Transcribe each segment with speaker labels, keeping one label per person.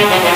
Speaker 1: Thank you.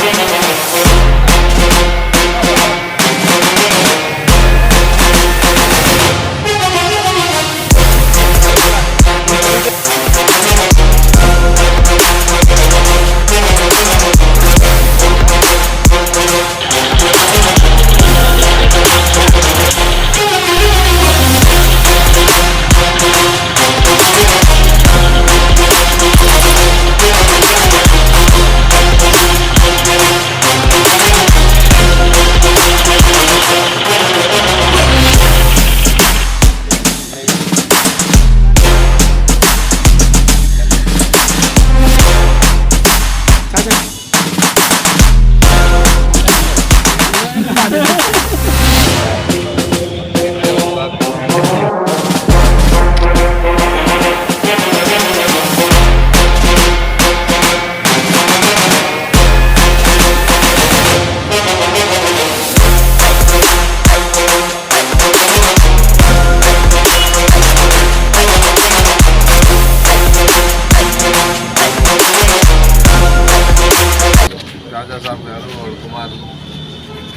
Speaker 1: కుమారులు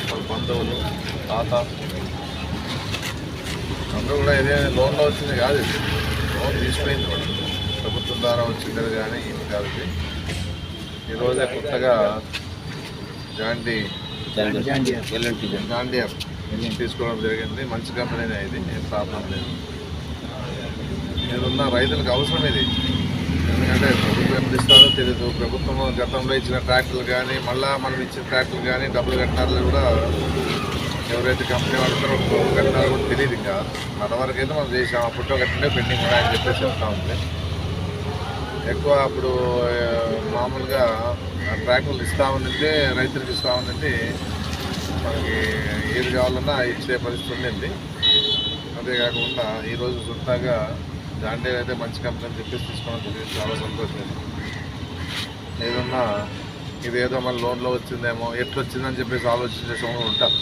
Speaker 1: వాళ్ళ బంధువులు తాత. అందరూ కూడా ఇదే లోన్లో వచ్చింది కాదు ఇది. లోన్ తీసుకుపోయింది కూడా ప్రభుత్వం ద్వారా వచ్చింది కానీ ఇది కాదు ఇది. ఈరోజే కొత్తగా జాండీ జాండియర్ తీసుకోవడం జరిగింది. మంచి కంపెనీనే ఇది. ఏం ప్రాబ్లం లేదు. ఇదున్న రైతులకు అవసరం ఇది. ఎందుకంటే ప్రభుత్వం ఎంత ఇస్తారో తెలియదు ప్రభుత్వం గతంలో ఇచ్చిన ట్రాక్టర్లు కానీ మళ్ళీ మనం ఇచ్చిన ట్రాక్టర్లు కానీ డబ్బులు కట్టాలని కూడా ఎవరైతే కంపెనీ వాడుతారో డబ్బులు కట్టినారో కూడా తెలియదు ఇంకా. అంతవరకు అయితే మనం చేసాం. అప్పట్లో కట్టిండే పెండింగ్ కూడా అని చెప్పేసి చెప్తా ఉంది. ఎక్కువ అప్పుడు ఆ, మామూలుగా ట్రాక్టర్లు ఇస్తామనంటే రైతులకు ఇస్తామనంటే మనకి ఏది కావాలన్నా ఇచ్చే పరిస్థితి ఉండింది. అంతేకాకుండా ఈరోజు సొంతగా దాంట్లో అయితే మంచి కంపెనీ అని చెప్పేసి తీసుకోవడం జరిగింది చాలా సంతోషం. ఏదన్నా ఇదేదో మన లోన్లో వచ్చిందేమో ఎట్లా వచ్చిందని చెప్పేసి ఆలోచించే సమయం ఉంటారు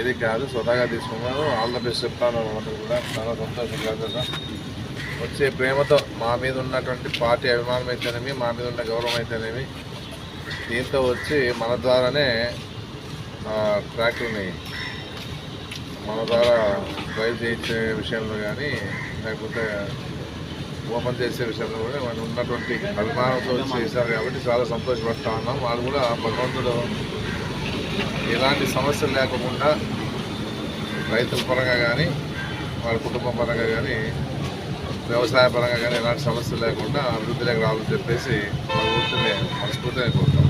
Speaker 1: ఏది కాదు సొదాగా తీసుకున్నాను ఆల్ ద బెస్ట్ చెప్తాను అందరూ కూడా. చాలా సంతోషంగా కదా వచ్చే ప్రేమతో మా మీద ఉన్నటువంటి పార్టీ అభిమానం అయితేనేమి మా మీద ఉన్న గౌరవం అయితేనేమి దీంతో వచ్చి మన ద్వారానే ట్రాక్టర్ని మన ద్వారా డ్రైవ్ చేయించే విషయంలో కానీ లేకపోతే ఓపెన్ చేసే విషయంలో కూడా మనం ఉన్నటువంటి అభిమానంతో చేశారు కాబట్టి చాలా సంతోషపడతా ఉన్నాం. వాళ్ళు కూడా భగవంతుడు ఎలాంటి సమస్యలు లేకుండా రైతుల పరంగా కానీ వాళ్ళ కుటుంబ పరంగా కానీ వ్యవసాయ పరంగా కానీ ఎలాంటి సమస్యలు లేకుండా అభివృద్ధిలోకి రావాలని చెప్పేసి భగవంతుని మనస్ఫూర్తిగా కోరుతాం.